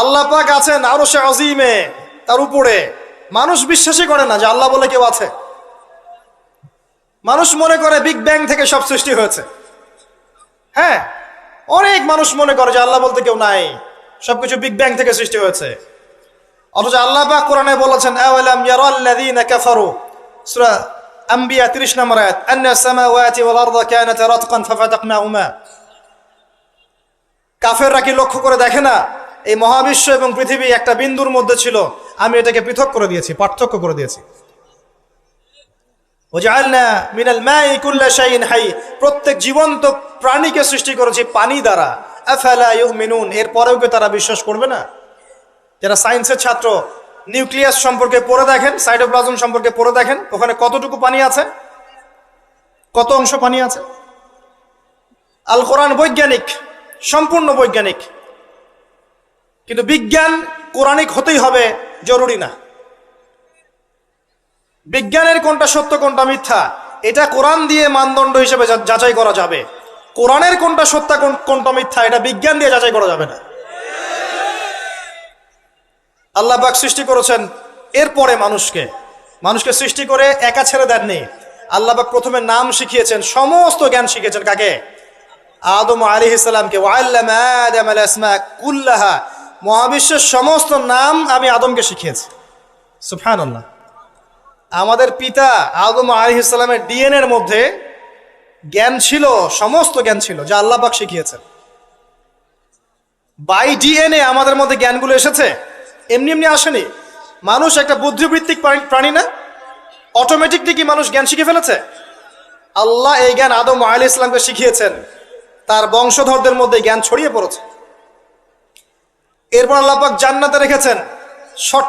আল্লাহ পাক আছেন আরও সে আজিমে, তার উপরে। মানুষ বিশ্বাসই করে না যে আল্লাহ বলে কেউ আছে। মানুষ মনে করে বিগ ব্যাং থেকে সব সৃষ্টি হয়েছে। হ্যাঁ অনেক মানুষ মনে করে যে আল্লাহ বলতে কেউ নাই। সবকিছু বিগ ব্যাং থেকে সৃষ্টি হয়েছে। অথচ আল্লাহ পাক কোরআনে বলেছেন, আওয়ালাম ইয়ারাল্লাযীনা কাফারু? সূরা আম্বিয়া 30 নম্বর আয়াত, আন্না সামাওয়াতি ওয়াল আরদা কানাতা রাতকান ফাফাতাকনাহুমা। কাফেররা কি লক্ষ্য করে দেখে না? এই মহাবিশ্ব এবং পৃথিবী একটা বিন্দুর মধ্যে ছিল। আমি এটাকে পৃথক করে দিয়েছি, পার্থক্য করে দিয়েছি। মিনাল হাই। প্রত্যেক জীবন্ত প্রাণীকে সৃষ্টি করেছি পানি দ্বারা। আফালা ইউমিনুন, এরপরেও কি তারা বিশ্বাস করবে না? যারা সায়েন্সের ছাত্র, নিউক্লিয়াস সম্পর্কে পড়ে দেখেন, সাইটোপ্লাজম সম্পর্কে পড়ে দেখেন, ওখানে কতটুকু পানি আছে? কত অংশ পানি আছে? আল কোরআন বৈজ্ঞানিক, সম্পূর্ণ বৈজ্ঞানিক। কিন্তু বিজ্ঞান কোরআনিক হতেই হবে, জরুরি না। বিজ্ঞানের কোনটা সত্য, কোনটা মিথ্যা, এটা কোরআন দিয়ে মানদণ্ড হিসেবে যাচাই করা যাবে। কোরআনের কোনটা সত্য, কোন- কোনটা মিথ্যা, এটা বিজ্ঞান দিয়ে যাচাই করা যাবে না। আল্লাহ পাক সৃষ্টি করেছেন এরপরে মানুষকে। মানুষকে সৃষ্টি করে একা ছেড়ে দেননি। আল্লাহ পাক প্রথমে নাম শিখিয়েছেন, সমস্ত জ্ঞান শিখিয়েছেন কাকে? আদম আলী ইসলামকে মহাবিশ্বের সমস্ত নাম আমি আদমকে শিখিয়েছি। সুফান আল্লাহ আমাদের পিতা আদম আলী ইসলামের ডিএনএর মধ্যে জ্ঞান ছিল, সমস্ত জ্ঞান ছিল, যা আল্লাহ পাক শিখিয়েছেন। বাই ডিএনএ আমাদের মধ্যে জ্ঞানগুলো এসেছে? এমনি এমনি আসেনি। মানুষ একটা বুদ্ধিবৃত্তিক প্রাণী- না? অটোমেটিকলি কি মানুষ জ্ঞান শিখে ফেলেছে? আল্লাহ এই জ্ঞান আদম আলী ইসলামকে শিখিয়েছেন। তার বংশধরদের মধ্যে জ্ঞান ছড়িয়ে পড়েছে। এরপর আল্লাপাক জান্নাতে রেখেছেন।